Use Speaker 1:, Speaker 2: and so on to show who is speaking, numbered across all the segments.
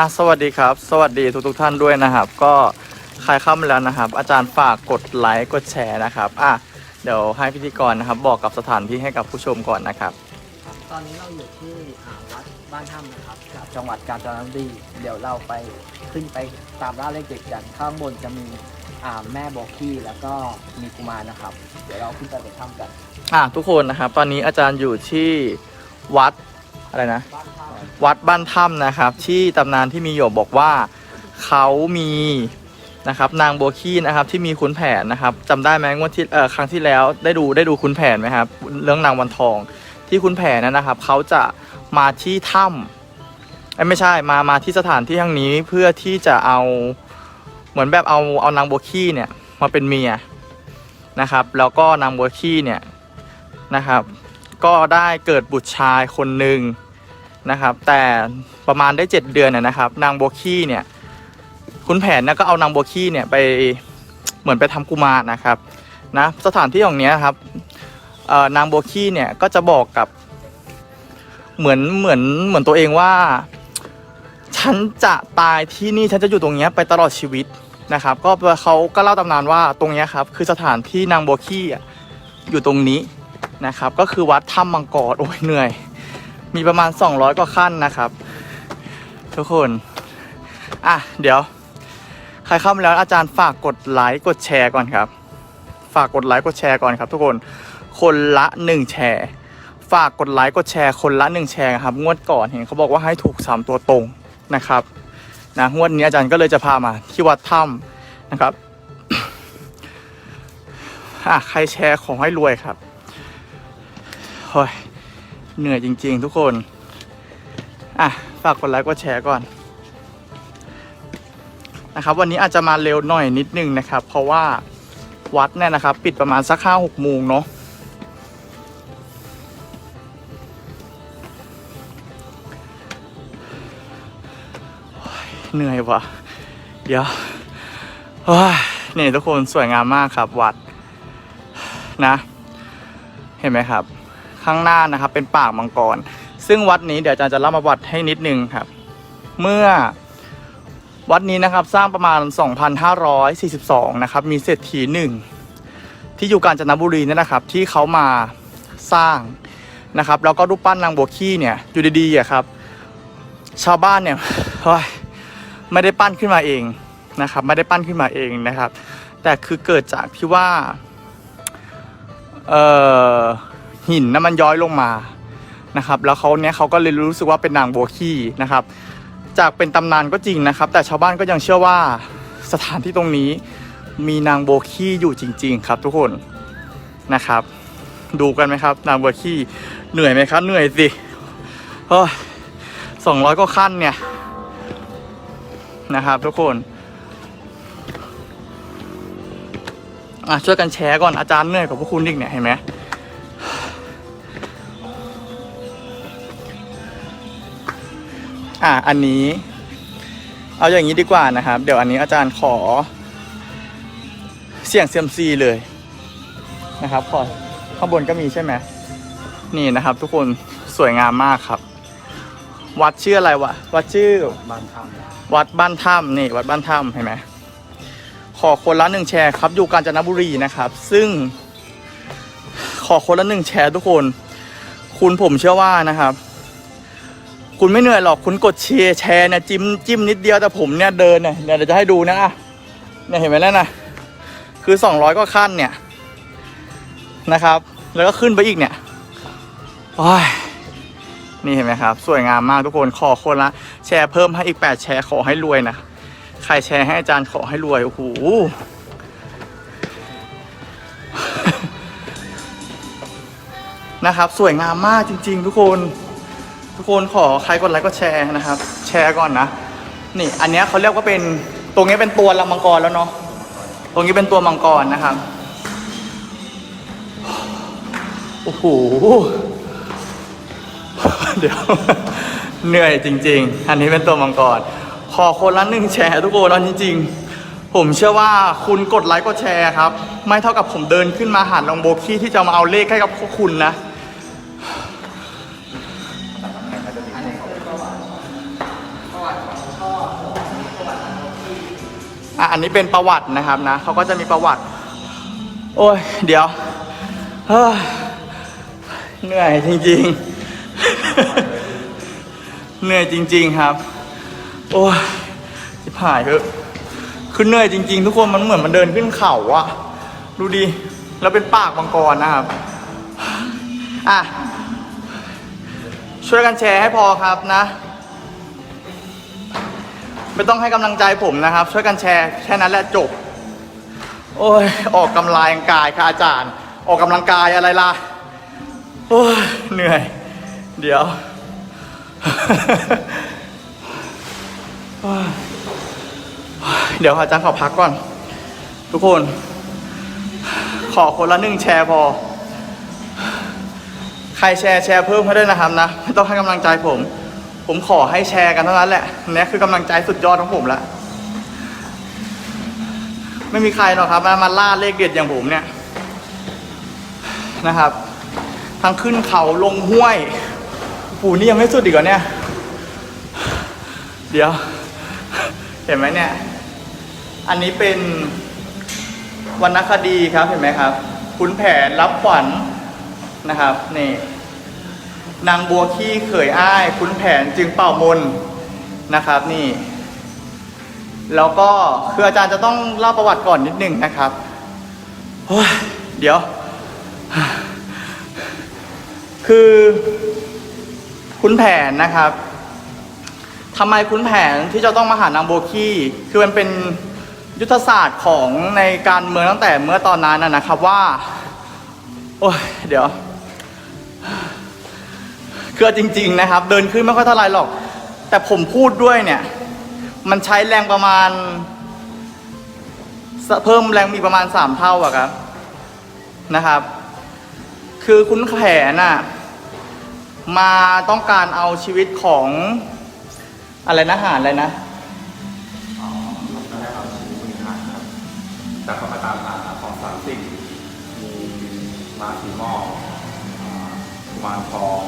Speaker 1: อะสวัสดีครับ สวัสดีทุกทท่านด้วยนะครับ ก็ใครเข้ามาแล้วนะครับ อาจารย์ฝากกดไลค์กดแชร์นะครับอะเดี๋ยวให้พิธีกรนะครับ บอกกับสถานที่ให้กับผู้ชมก่อนนะครับ
Speaker 2: ตอนนี้เราอยู่ที่อ่าวัดบ้านถ้ำนะครับจากจังหวัดกาญจนบุรีเดี๋ยวเราไปขึ้นไปตามล่าเลขเด็ดกันข้างบนจะมีอ่าแม่บอกกี้แล้วก็มีกุมารนะครับ เดี๋ยวเราขึ้นไปในถ้ำกัน
Speaker 1: อะทุกคนนะครับ ตอนนี้อาจารย์อยู่ที่วัดอะไรนะ
Speaker 2: บ้านถ้
Speaker 1: วัดบ้านถ้ำนะครับ ที่ตำนานที่มีอยู่บอกว่าเขามีนะครับนางโบวคีนะครับที่มีขุนแผนนะครับจำได้ไหมงวดที่เอ่อครั้งที่แล้วได้ดูได้ดูขุนแผนไหมครับเรื่องนางวันทองที่ขุนแผนนั้นนะครับเขาจะมาที่ถ้ำไม่ใช่มามาที่สถานที่แห่งนี้เพื่อที่จะเอาเหมือนแบบเอาเอานางโบวคีเนี่ยมาเป็นเมียนะครับ แล้วก็นางโบวคีเนี่ยนะครับ ก็ได้เกิดบุตรชายคนหนึ่ง นะครับ แต่ประมาณได้ 7 เดือนนะนะครับ นางโบวคีเนี่ยคุณแผนก็เอานางโบวคีเนี่ยไปเหมือนไปทำกุมารนะครับนะสถานที่ของนี้ครับนางโบวคีเนี่ยก็จะบอกกับเหมือนเหมือนเหมือนตัวเองว่า ฉันจะตายที่นี่ฉันจะอยู่ตรงนี้ไปตลอดชีวิตนะครับ ก็เขาก็เล่าตำนานว่าตรงนี้ครับ คือสถานที่นางโบวคีอะอยู่ตรงนี้นะครับ ก็คือวัดถ้ำมังกรโอ้ยเหนื่อย มีประมาณ 200 กว่าขั้นนะครับ ทุกคน อะ เดี๋ยว ใครเข้ามาแล้วอาจารย์ฝากกดไลค์กดแชร์ก่อนครับ ฝากกดไลค์กดแชร์ก่อนครับ ทุกคนคนละ 1 แชร์ ฝากกดไลค์กดแชร์คนละ 1 แชร์ครับ งวดก่อนเห็นเขาบอกว่าให้ถูก 3 ตัวตรงนะครับนะงวดนี้อาจารย์ก็เลยจะพามาที่วัดถ้ำนะครับอะใครแชร์ของให้รวยครับเฮ้ย เหนื่อยจริง ๆ ทุกคน อะ ฝากกดไลค์กดแชร์ก่อน นะครับ วันนี้อาจจะมาเร็วหน่อยนิดนึงนะครับ เพราะว่าวัดเนี่ยนะครับ ปิดประมาณสักห้าหกโมงเนาะเหนื่อยว่ะ เดี๋ยวโอ้ยนี่ทุกคนสวยงามมากครับวัดนะ เห็นไหมครับ ข้างหน้านะครับ เป็นปากมังกร ซึ่งวัดนี้เดี๋ยวอาจารย์จะเล่ามาวัดให้นิดนึงครับ เมื่อวัดนี้นะครับสร้างประมาณ 2,542 นะครับ มีเศรษฐีหนึ่งที่อยู่กาญจนบุรีนี่นะครับ ที่เขามาสร้างนะครับ แล้วก็รูปปั้นนางบัวขี้เนี่ยอยู่ดีๆอะครับ ชาวบ้านเนี่ยเฮ้ยไม่ได้ปั้นขึ้นมาเองนะครับ ไม่ได้ปั้นขึ้นมาเองนะครับ แต่คือเกิดจากที่ว่า เอ่อ หินน้ำมันย้อยลงมานะครับ แล้วเขาเนี้ยเขาก็เลยรู้สึกว่าเป็นนางบัวขี้นะครับ จากเป็นตำนานก็จริงนะครับ แต่ชาวบ้านก็ยังเชื่อว่าสถานที่ตรงนี้มีนางโบวขี้อยู่จริง ๆ ครับ ทุกคนนะครับ ดูกันไหมครับ นางโบวขี้เหนื่อยไหมครับ เหนื่อยสิโอ้สองร้อยก็ขั้นเนี่ยนะครับ ทุกคนอะช่วยกันแชร์ก่อนอาจารย์เหนื่อยกว่าพวกคุณอีกเนี่ยเห็นไหม อะอันนี้ เอาอย่างนี้ดีกว่านะครับ เดี๋ยวอันนี้อาจารย์ขอ เสี่ยงเซียมซีเลยนะครับขอข้างบนก็มีใช่ไหมนี่นะครับ ทุกคนสวยงามมากครับ วัดชื่ออะไรวะวัดชื่อำ
Speaker 2: บ้านถ้
Speaker 1: วัดบ้านถ้ำนี่ วัดบ้านถ้ำเห็นไหมขอคนละหนึ่งแชร์ครับอยู่กาญจนบุรีนะครับ ซึ่ง ขอคนละหนึ่งแชร์ทุกคน คุณผมเชื่อว่านะครับ คุณไม่เหนื่อยหรอกคุณกดแชร์แชร์เนี่ยจิ้มจิ้มนิดเดียวแต่ผมเนี่ยเดินเนี่ยเดี๋ยวจะให้ดูนะอะเนี่ยเห็นไหมแล้วนะคือสองร้อยก็ขั้นเนี่ยนะครับ แล้วก็ขึ้นไปอีกเนี่ยโอ้ยนี่เห็นไหมครับ สวยงามมากทุกคนขอคนละ แชร์เพิ่มให้อีก 8 แชร์ขอให้รวยนะใครแชร์ให้อาจารย์ขอให้รวยโอ้โหนะครับ สวยงามมากจริง ๆ ทุกคน ทุกคนขอใครกดไลค์ก็แชร์นะครับ แชร์ก่อนนะ นี่อันเนี้ยเขาเรียกว่าเป็นตรงนี้เป็นตัวลำมังกรแล้วเนาะตรงนี้เป็นตัวมังกรนะครับโอ้โหเดี๋ยวเหนื่อยจริง ๆ อันนี้เป็นตัวมังกรขอคนละหนึ่งแชร์ทุกคนเอาจริงๆผมเชื่อว่าคุณกดไลค์กดแชร์ครับ ไม่เท่ากับผมเดินขึ้นมาหาลองโบกี้ที่จะมาเอาเลขให้กับพวกคุณนะ อะอันนี้เป็นประวัตินะครับนะเขาก็จะมีประวัติ โอ้ย เดี๋ยวเฮ้ยเหนื่อยจริง ๆ เหนื่อยจริง ๆครับ โอ้ยจิบหายเถอะคือเหนื่อยจริง ๆ ทุกคนมันเหมือนมันเดินขึ้นเขาอะดูดิแล้วเป็นปากมังกรนะครับ อะ ช่วยกันแชร์ให้พอครับนะ ไม่ต้องให้กำลังใจผมนะครับ ช่วยกันแชร์แค่นั้นแหละจบ โอ้ย ออกกำลังกายค่ะอาจารย์ ออกกำลังกายอะไรล่ะ โอ้ย เหนื่อย เดี๋ยวเดี๋ยวอาจารย์ขอพักก่อน ทุกคน ขอคนละหนึ่งแชร์พอ ใครแชร์แชร์เพิ่มให้ด้วยนะครับนะ ไม่ต้องให้กำลังใจผม ผมขอให้แชร์กันเท่านั้นแหละเนี่ยคือกำลังใจสุดยอดของผมละไม่มีใครหรอกครับมามาล่าเลขเด็ดอย่างผมเนี่ยนะครับ ทั้งขึ้นเขาลงห้วยปู่นี่ยังไม่สุดอีกเหรอเนี่ย เดี๋ยว เห็นไหมเนี่ย อันนี้เป็นวรรณคดีครับเห็นไหมครับขุนแผนรับขวัญนะครับนี่ นางบัวขี้เขยอ้ายขุนแผนจึงเป่ามนนะครับนี่ แล้วก็คืออาจารย์จะต้องเล่าประวัติก่อนนิดนึงนะครับโอ้ยเดี๋ยว คือขุนแผนนะครับทำไมขุนแผนที่จะต้องมาหานางโบวกี้คือมันเป็นยุทธศาสตร์ของในการเมืองตั้งแต่เมื่อตอนนั้นนะครับว่า โอ้ยเดี๋ยว คือจริง ๆ นะครับ เดินขึ้นไม่ค่อยเท่าไรหรอก แต่ผมพูดด้วยเนี่ย มันใช้แรงประมาณ เพิ่มแรงมีประมาณสามเท่าอะครับนะครับ คือคุณแผนน่ะมาต้องการเอาชีวิตของอะไรนะหารอะไรนะ
Speaker 3: แต่เขามาตามหาของสามสิ่งมีมาสีหม้อกุมารทอง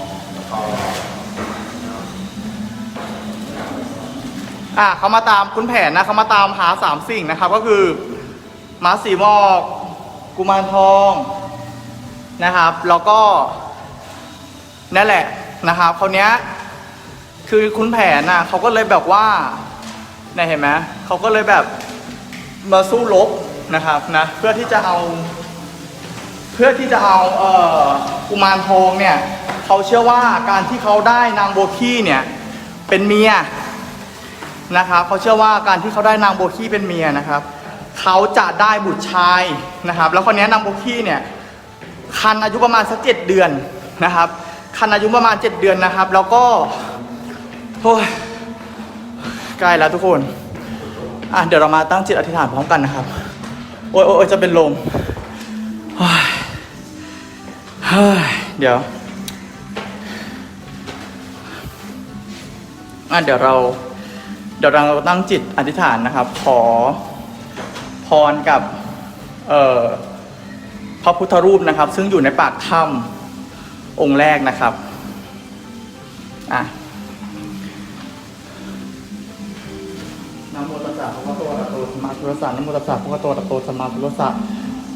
Speaker 1: อะเขามาตามคุณแผนนะเขามาตามหาสามสิ่งนะครับ ก็คือม้าสีหมอก กุมารทองนะครับ แล้วก็นั่นแหละนะครับคราวเนี้ยคือคุณแผนน่ะเขาก็เลยแบบว่าเนี่ยเห็นไหมเขาก็เลยแบบมาสู้รบนะครับนะเพื่อที่จะเอา เพื่อที่จะเอาเอ่อกุมารทองเนี่ย เขาเชื่อว่าการที่เขาได้นางโบกี้เนี่ยเป็นเมียนะครับเขาเชื่อว่าการที่เขาได้นางโบกี้เป็นเมียนะครับ เขาจะได้บุตรชายนะครับ แล้วคนนี้นางโบกี้เนี่ยคันอายุประมาณสักเจ็ดเดือนนะครับ คันอายุประมาณเจ็ดเดือนนะครับ แล้วก็โอ้ยใกล้แล้วทุกคนอะเดี๋ยวเรามาตั้งจิตอธิษฐานพร้อมกันนะครับ โอ้ยโอ้ยจะเป็นลมเฮ้ยเดี๋ยว อะเดี๋ยวเรา เดี๋ยวเราตั้งจิตอธิษฐานนะครับ ขอพรกับเอ่อพระพุทธรูปนะครับ ซึ่งอยู่ในปากถ้ำองค์แรกนะครับอะนะโมตัสสะภะคะวะโตอะระหะโตสัมมาสัมพุทธัสสะนะโมตัสสะภะคะวะโตอะระหะโตสัมมาสัมพุทธัสสะ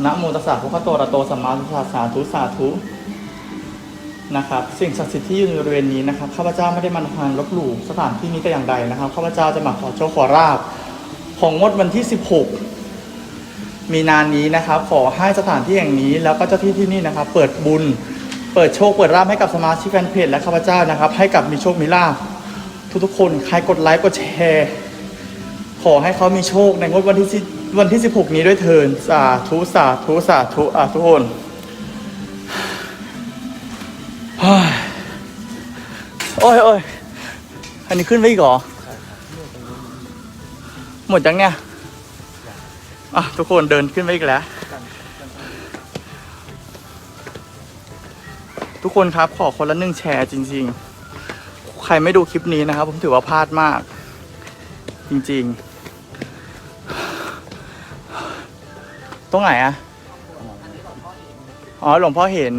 Speaker 1: นะโมตัสสะภะคะวะโตอะระหะโตสัมมาสัมพุทธัสสะสาธุสาธุ นะครับสิ่งศักดิ์สิทธิ์ที่อยู่ในบริเวณนี้นะครับข้าพเจ้าไม่ได้มันพานลบหลู่สถานที่นี้แต่อย่างใดนะครับข้าพเจ้าจะมาขอโชคขอราบของงดวันที่ 16 มีนานี้นะครับ ขอให้สถานที่แห่งนี้ แล้วก็เจ้าที่ที่นี่นะครับ เปิดบุญ เปิดโชคเปิดราบให้กับสมาชิกแฟนเพจและข้าพเจ้านะครับ ให้กับมีโชคมีลาภทุกๆคนใครกดไลค์กดแชร์ขอให้เขามีโชคในงวดวันที่วันที่ 16 นี้ด้วยเถินสาธุสาธุสาธุอะทุกคน อ้ยโอ้อ้ยโอ้ยอันนี้ขึ้นไปอีกเหรอ หมดจังเนี่ยอะทุกคนเดินขึ้นไปอีกแล้ว ทุกคนครับขอคนละหนึ่งแชร์จริง ๆ ใครไม่ดูคลิปนี้นะครับ ผมถือว่าพลาดมาก จริงๆ ตรงไหนอะอ๋อหลวงพ่อเห็น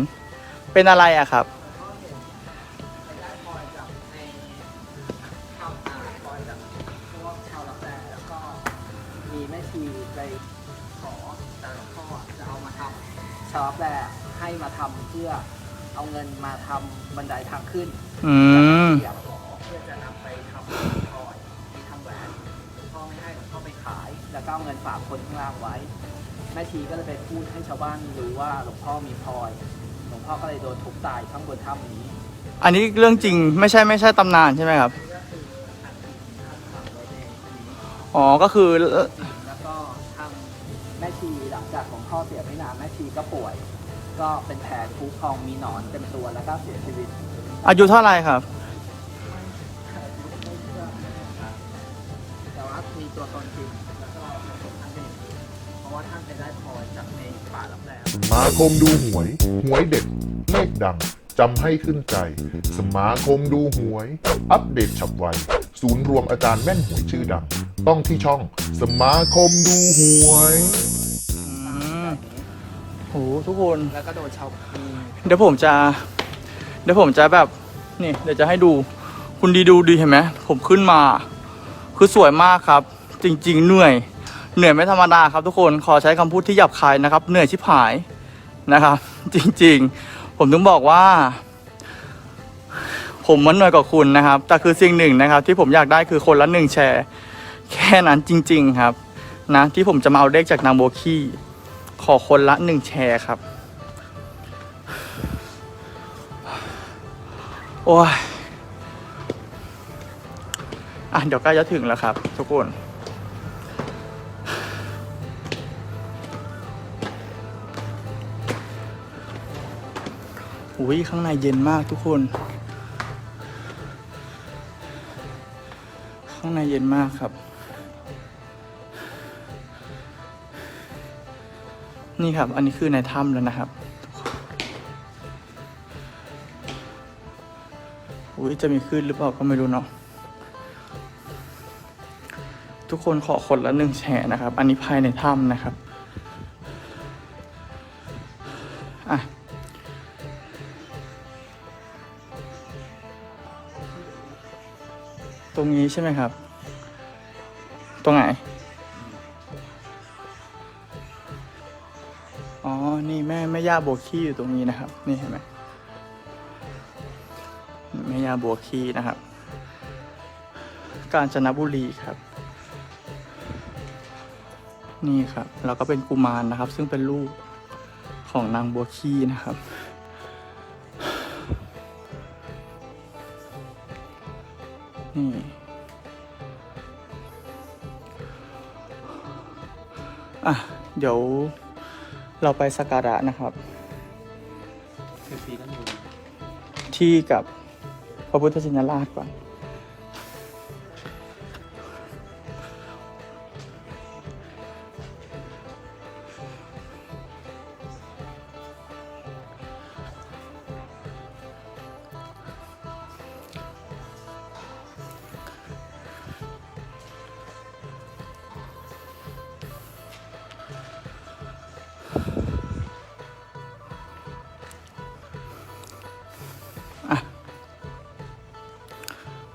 Speaker 1: เป็นอะไรอะครับำ
Speaker 2: ชาวรับแร่ให้มาทำเพื่อเอาเงินมาทำบันไดทางขึ้น
Speaker 1: อืม
Speaker 2: อยากขอเพื่อจะนำไปทำพลอยมีทำแหวนหลวงพ่อไม่ให้หลวงพ่อไปขาย แล้วก็เอาเงินฝากคนข้างล่างไว้ แม่ชีก็เลยไปพูดให้ชาวบ้านรู้ว่าหลวงพ่อมีพลอย หลวงพ่อก็เลยโดนทุบตายข้างบนถ้ำนี้
Speaker 1: อันนี้เรื่องจริงไม่ใช่ไม่ใช่ตำนานใช่ไหมครับ อ๋อ ก็คือ
Speaker 2: ยไม่นานแม่ชีก็ป่วย ก็เป็นแผลคุพองมีหนอนเต็มตัวแล้วก็เสียชีวิต
Speaker 1: อายุเท่าไหร่ครับ
Speaker 2: แต่ว่ามีตัวตนจริงแล้วก็เป็นท่านเองเพราะว่าท่านไปได้พลอยจากในป่าลับแล
Speaker 4: สมาคมดูหวย หวยเด็ดเลขดัง จำให้ขึ้นใจ สมาคมดูหวย อัปเดตฉับไว ศูนย์รวมอาจารย์แม่นหวยชื่อดัง ต้องที่ช่อง สมาคมดูหวย
Speaker 1: อืมโห ทุกคน
Speaker 2: แล้วก็โดนชาวมี
Speaker 1: เดี๋ยวผมจะ เดี๋ยวผมจะแบบนี่เดี๋ยวจะให้ดู คุณดีดูดีเห็นไหมผมขึ้นมา คือสวยมากครับ จริง ๆ เหนื่อย เหนื่อยไม่ธรรมดาครับทุกคนขอใช้คำพูดที่หยาบคายนะครับ เหนื่อยชิบหายนะครับ จริง ๆ ผมถึงบอกว่า ผมมันเหนื่อยกว่าคุณนะครับ แต่คือสิ่งหนึ่งนะครับ ที่ผมอยากได้คือคนละหนึ่งแชร์ แค่นั้นจริง ๆ ครับนะที่ผมจะมาเอาเลขจากนางโบคี้ ขอคนละหนึ่งแชร์ครับ โอ้ยอะเดี๋ยวใกล้จะถึงแล้วครับ ทุกคน อุ้ยข้างในเย็นมากทุกคน ข้างในเย็นมากครับ นี่ครับ อันนี้คือในถ้ำแล้วนะครับอุ้ยจะมีขึ้นหรือเปล่าก็ไม่รู้เนาะทุกคนขอคนละหนึ่งแชร์นะครับ อันนี้ภายในถ้ำนะครับอะตรงนี้ใช่ไหมครับ ตรงไหน นี่แม่แม่ย่าโบกี้อยู่ตรงนี้นะครับ นี่เห็นไหมแม่ยาบัวคีนะครับ กาญจนบุรีครับ นี่ครับแล้วก็เป็นกุมารนะครับ ซึ่งเป็นลูกของนางบัวคีนะครับ นี่อะเดี๋ยว เราไปสักการะนะครับ ที่กับพระพุทธชินราชก่อน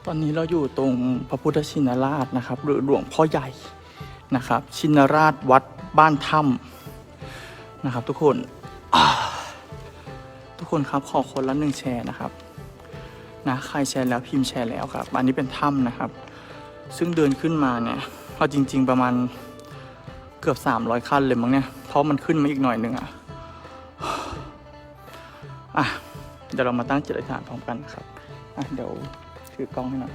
Speaker 1: ตอนนี้เราอยู่ตรงพระพุทธชินราชนะครับ หรือหลวงพ่อใหญ่นะครับ ชินราชวัดบ้านถ้ำนะครับ ทุกคนทุกคนครับขอคนละหนึ่งแชร์นะครับนะใครแชร์แล้วพิมพ์แชร์แล้วครับ อันนี้เป็นถ้ำนะครับ ซึ่งเดินขึ้นมาเนี่ยเอาจริง ๆ ประมาณเกือบ 300 ขั้นเลยมั้งเนี่ย เพราะมันขึ้นมาอีกหน่อยหนึ่งอะอะเดี๋ยวเรามาตั้งจิตอธิษฐานพร้อมกันครับอะเดี๋ยว ถือกล้องให้หน่อย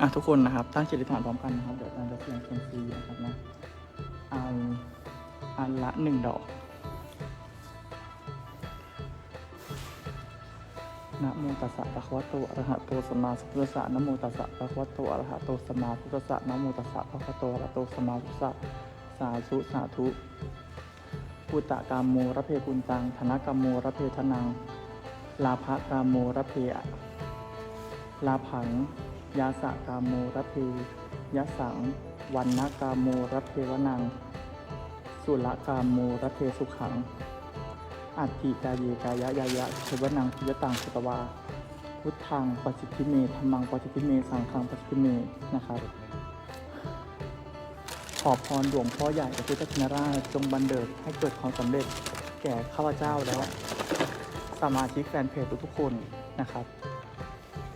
Speaker 1: อะทุกคนนะครับตั้งจิตอธิษฐานพร้อมกันนะครับ เดี๋ยวเราจะเสี่ยงเซยมซีนะครับนะเอาอันละหนึ่งดอกนะโมตัสสะภะคะวะโตอะระหะโตสัมมาสัมพุทธัสสะนะโมตัสสะภะคะวะโตอะระหะโตสัมมาสัมพุทธัสสะนะโมตัสสะภะคะวะโตอะระหะโตสัมมาสัมพุทธัสสะสาธุสาธุปุตตะกามโมระเพกุณตังธนกามโมระเพทนัง ลาภกามโมรเพอะลาผัง ยาสะกามโมรเพยสัง วันนกามโมรเพวนัง สุรกามโมรเพสุขัง อัตติกายเยกายะยายะเทวนังพิยตังสตวา พุทธังปฏิทิเมธรรมังปฏิทิเม สังฆังปฏิทิเม นะครับ ขอพรหลวงพ่อใหญ่พระพุทธชินราชจงบันเดิดให้เกิดความสำเร็จแก่ข้าพเจ้าและ สมาชิกแฟนเพจทุกๆคนนะครับ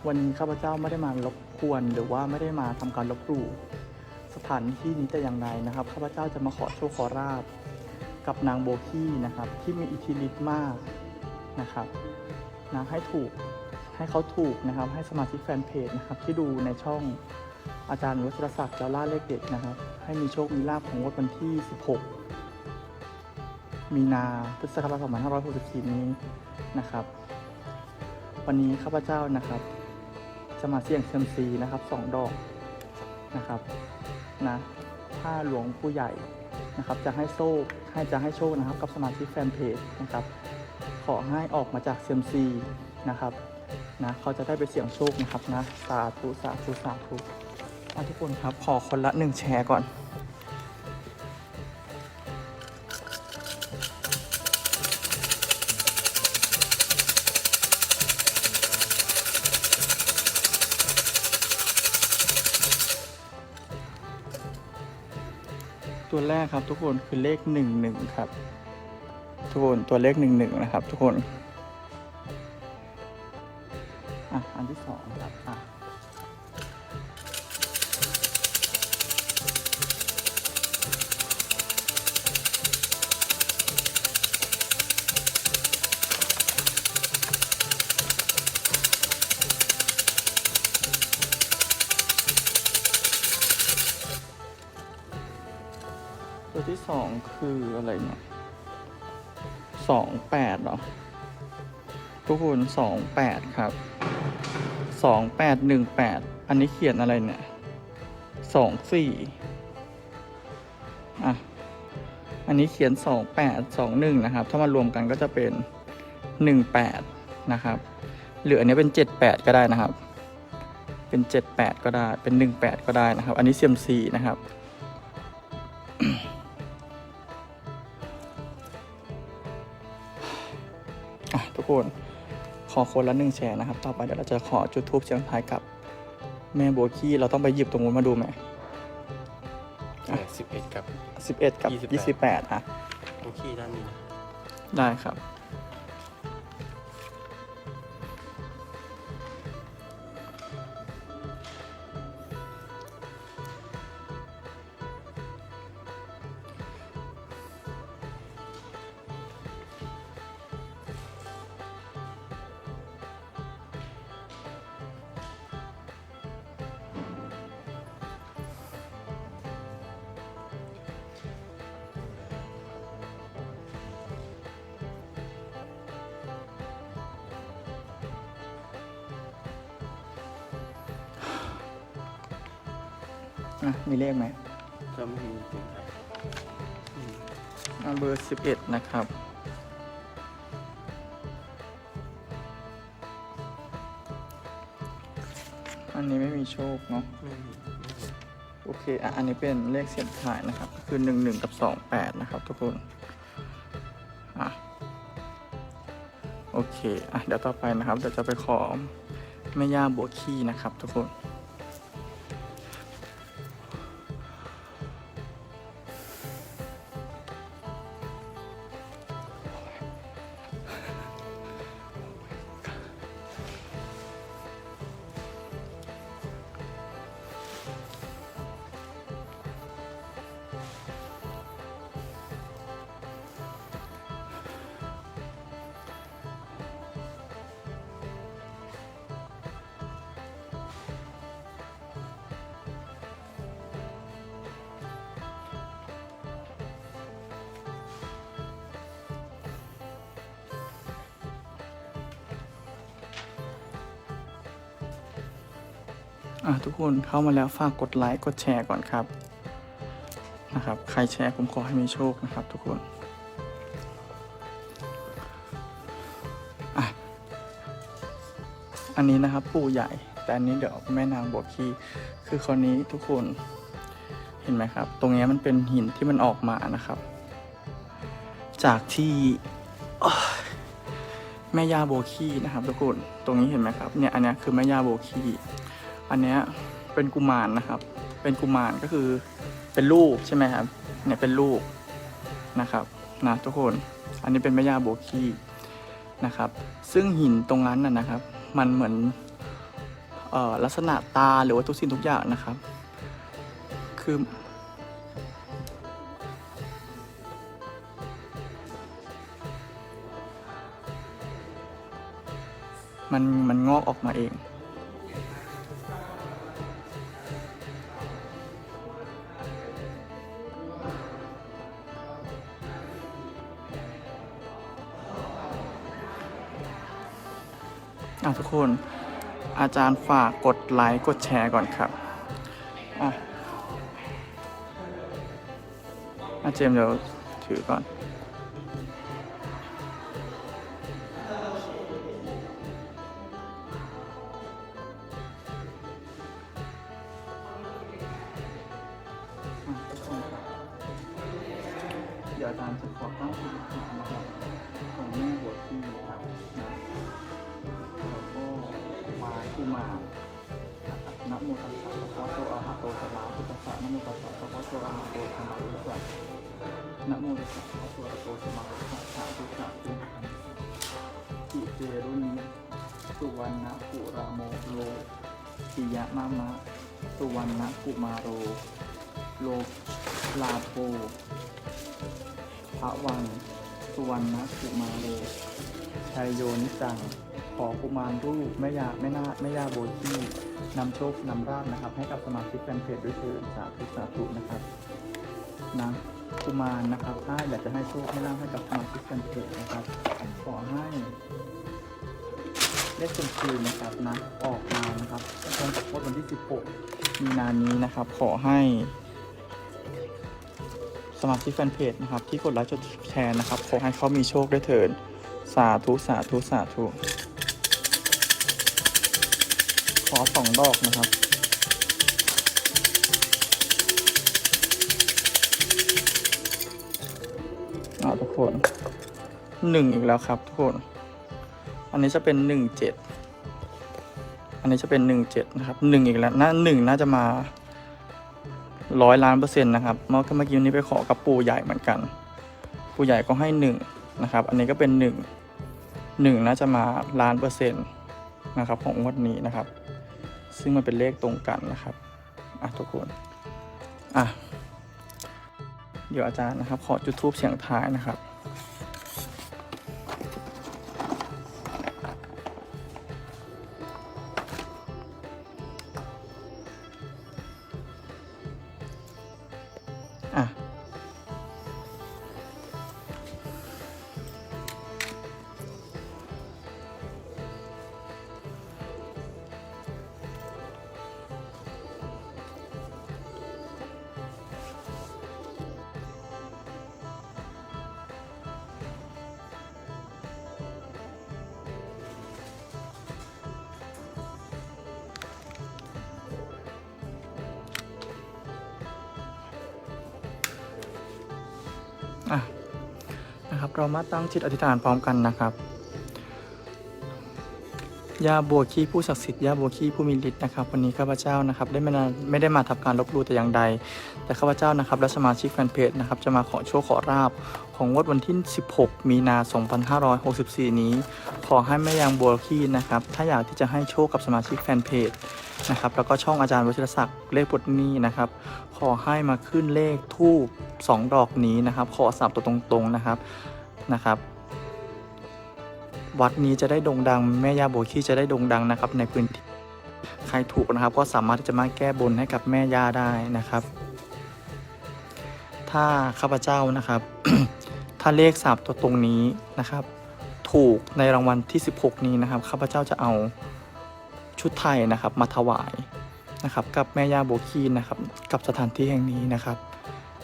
Speaker 1: วันนี้ข้าพเจ้าไม่ได้มารบกวนหรือว่าไม่ได้มาทำการลบหลู่สถานที่นี้แต่อย่างใดนะครับ ข้าพเจ้าจะมาขอโชคขอราบกับนางโบกี้นะครับ ที่มีอิทธิฤทธิ์มากนะครับนะให้ถูกให้เขาถูกนะครับ ให้สมาชิกแฟนเพจนะครับที่ดูในช่องอาจารย์วัชรศักดิ์เจ้าล่าเลขเด็ดนะครับ ให้มีโชคมีลาภของงวดวันที่ 16 มีนาพฤษภาคม2564 นี้นะครับ วันนี้ข้าพเจ้านะครับ จะมาเสี่ยงเซียมซีนะครับสองดอกนะครับนะถ้าหลวงผู้ใหญ่นะครับจะให้โชคให้จะให้โชคนะครับ กับสมาชิกแฟนเพจนะครับ ขอให้ออกมาจากเซียมซีนะครับนะเขาจะได้ไปเสี่ยงโชคนะครับนะสาธุสาธุสาธุอะทุกคนครับขอคนละหนึ่งแชร์ก่อน ตัวแรกครับ ทุกคนคือเลขหนึ่งหนึ่งครับ ทุกคนตัวเลขหนึ่งหนึ่งนะครับ ทุกคน อะอันที่สองครับ สองคืออะไรเนี่ยสองแปดเหรอ ทุกคนสองแปดครับสองแปดหนึ่งแปดอันนี้เขียนอะไรเนี่ยสองสี่อะ อันนี้เขียนสองแปดสองหนึ่งนะครับ ถ้ามารวมกันก็จะเป็นหนึ่งแปดนะครับหรืออันนี้เป็นเจ็ดแปดก็ได้นะครับ เป็นเจ็ดแปดก็ได้เป็นหนึ่งแปดก็ได้นะครับ อันนี้เซียมซีนะครับ ทุกคนขอคนละหนึ่งแชร์นะครับ ต่อไปเดี๋ยวเราจะขอจุดทูบเชียงทายกับแม่โบกี้เราต้องไปหยิบตรงนู้นมาดูไหม
Speaker 5: สิบเอ็ดกับ
Speaker 1: สิบเอ็ดกับ
Speaker 5: 28
Speaker 1: ยี่สิบแปดอะ
Speaker 5: โอเคด้านนี้นะ
Speaker 1: ได้ครับ อะมีเลขไหม
Speaker 5: ก็ไม่มีถึงไทย
Speaker 1: อะเบอร์สิบเอ็ดนะครับ อันนี้ไม่มีโชคเนาะ
Speaker 5: ไม่มีไม่มี
Speaker 1: โอเคอะอันนี้เป็นเลขเสียงถ่ายนะครับ ก็คือหนึ่งหนึ่งกับสองแปดนะครับทุกคน อะ โอเค อะ เดี๋ยวต่อไปนะครับ เดี๋ยวจะไปขอแม่ย่าบัวขี้นะครับทุกคน อะทุกคนเข้ามาแล้วฝากกดไลค์กดแชร์ก่อนครับนะครับใครแชร์ผมขอให้มีโชคนะครับ ทุกคนอะอันนี้นะครับปู่ใหญ่ แต่อันนี้เดี๋ยวแม่นางบวกขี้คือคนนี้ทุกคนเห็นไหมครับ ตรงนี้มันเป็นหินที่มันออกมานะครับ จากที่แม่ยาโบวคีนะครับ ทุกคนตรงนี้เห็นไหมครับเนี่ยอันนี้คือแม่ยาโบวคี อันเนี้ยเป็นกุมารนะครับ เป็นกุมารก็คือเป็นลูกใช่ไหมครับ เนี่ยเป็นลูกนะครับนะทุกคน อันนี้เป็นแม่ย่าโบคีนะครับ ซึ่งหินตรงนั้นน่ะนะครับ มันเหมือนออลักษณะตาหรือว่าทุกสิ่งทุกอย่างนะครับ คือมันมันงอกออกมาเอง อะทุกคนอาจารย์ฝากกดไลค์กดแชร์ก่อนครับอะอาเจมเดี๋ยวถือก่อน ราโมโลปิยะมามะ สุวรรณกุมาโร โลลาโภพระวังสุวรรณกุมาโรชัยโยนิจัง ขอกุมารรูปแม่ยาแม่นาแม่ยาโบที่นำโชคนำราบนะครับ ให้กับสมาชิกแฟนเพจด้วยเถิดสาธุสาธุนะครับนะกุมารนะครับ ถ้าอยากจะให้โชคให้ลาบให้กับสมาชิกแฟนเพจนะครับขอให้ เลขเป็นคืนนะครับนะออกมานะครับตรงกับงวดวันที่ 16 มีนานี้นะครับ ขอให้ สมาชิกแฟนเพจนะครับ ที่กดไลค์กดแชร์นะครับ ขอให้เขามีโชคด้วยเถิดสาธุ สาธุ สาธุ ขอสองดอกนะครับเอาทุกคนหนึ่งอีกแล้วครับทุกคน อันนี้จะเป็นหนึ่งเจ็ดอันนี้จะเป็นหนึ่งเจ็ดนะครับหนึ่งอีกแล้วน่าหนึ่งน่าจะมาร้อยล้านเปอร์เซ็นต์นะครับเมื่อเมื่อกี้นี้ไปขอกับปู่ใหญ่เหมือนกัน ปู่ใหญ่ก็ให้หนึ่งนะครับ อันนี้ก็เป็นหนึ่งหนึ่งน่าจะมาล้านเปอร์เซ็นต์นะครับของงวดนี้นะครับ ซึ่งมันเป็นเลขตรงกันนะครับอะทุกคนอะเดี๋ยวอาจารย์นะครับ ขอจุดทูบเสียงท้ายนะครับ เรามาตั้งจิตอธิษฐานพร้อมกันนะครับยาบัวขี้ผู้ศักดิ์สิทธิ์ยาบัวขี้ผู้มีฤทธิ์นะครับวันนี้ข้าพเจ้านะครับได้ไม่นาไม่ได้มาทำการลบลู่แต่อย่างใด แต่ข้าพเจ้านะครับและสมาชิกแฟนเพจนะครับจะมาขอโชคขอราบ ของงวดวันที่ 16 มีนา 2564 นี้ ขอให้แม่ยางบัวขี้นะครับถ้าอยากที่จะให้โชคกับสมาชิกแฟนเพจนะครับแล้วก็ช่องอาจารย์วชิรศักดิ์เลขปลดนี้นะครับขอให้มาขึ้นเลขทูบสองดอกนี้นะครับขอสับตัวตรงๆนะครับ นะครับ วัดนี้จะได้โด่งดังแม่ย่าโบคีจะได้โด่งดังนะครับ ในพื้นที่ใครถูกนะครับ ก็สามารถที่จะมาแก้บนให้กับแม่ย่าได้นะครับ ถ้าข้าพเจ้านะครับ ถ้าเลขสามตัวตรงนี้นะครับ ถูกในรางวัลที่ 16 นี้นะครับข้าพเจ้าจะเอาชุดไทยนะครับมาถวายนะครับ กับแม่ย่าโบคีนนะครับกับสถานที่แห่งนี้นะครับ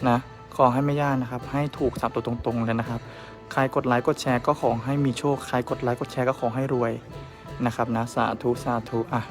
Speaker 1: นะขอให้แม่ย่านะครับ ให้ถูกสามตัวตรงๆเลยนะครับ ใครกดไลค์กดแชร์ก็ขอให้มีโชค ใครกดไลค์กดแชร์ก็ขอให้รวยนะครับนะสาธุสาธุอะ